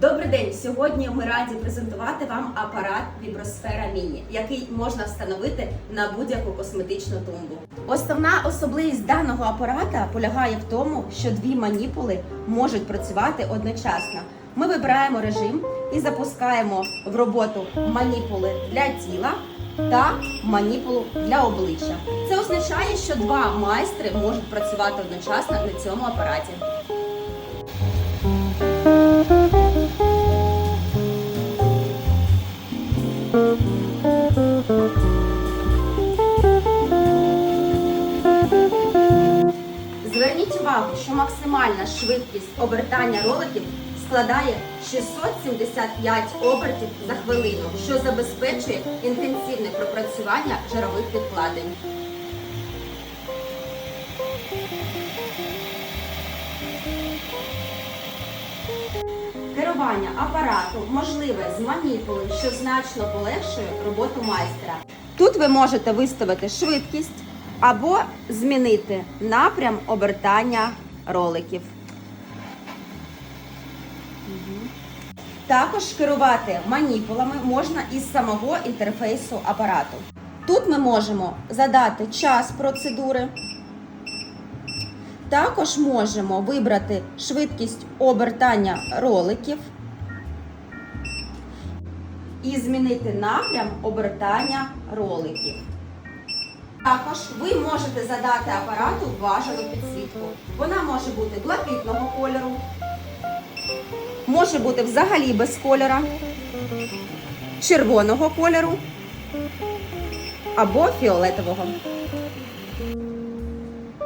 Добрий день! Сьогодні ми раді презентувати вам апарат Вібросфера Міні, який можна встановити на будь-яку косметичну тумбу. Основна особливість даного апарата полягає в тому, що дві маніпули можуть працювати одночасно. Ми вибираємо режим і запускаємо в роботу маніпули для тіла та маніпулу для обличчя. Це означає, що два майстри можуть працювати одночасно на цьому апараті. Зверніть увагу, що максимальна швидкість обертання роликів складає 675 обертів за хвилину, що забезпечує інтенсивне пропрацювання жирових відкладень. Керування апарату можливе з маніпули, що значно полегшує роботу майстра. Тут ви можете виставити швидкість або змінити напрям обертання роликів. Також керувати маніпулами можна із самого інтерфейсу апарату. Тут ми можемо задати час процедури. Також можемо вибрати швидкість обертання роликів і змінити напрям обертання роликів. Також ви можете задати апарату бажану підсвітку. Вона може бути блакитного кольору, може бути взагалі без кольора, червоного кольору або фіолетового.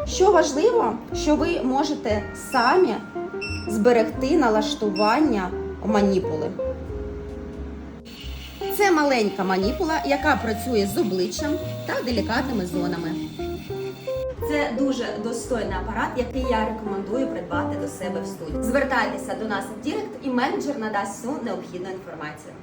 Що важливо, що ви можете самі зберегти налаштування маніпули. Це маленька маніпула, яка працює з обличчям та делікатними зонами. Це дуже достойний апарат, який я рекомендую придбати до себе в студії. Звертайтеся до нас в Дірект і менеджер надасть всю необхідну інформацію.